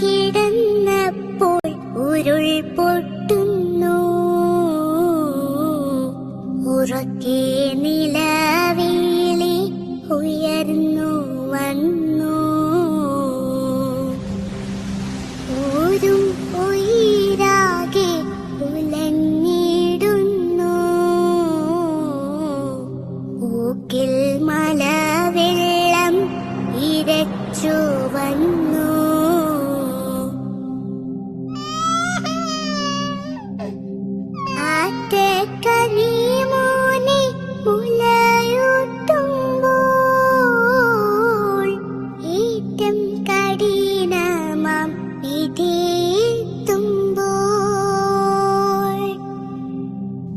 കിടന്നപ്പോൾ ഉരുൾ പൊട്ടുന്നു. ഉറക്കെ നിലവേളി ഉയർന്നു വന്നു. ഊരും ഉയരാകെ ഉലഞ്ഞിടുന്നു. ഊക്കിൽ മലവെള്ളം ഇരച്ചു വന്നു.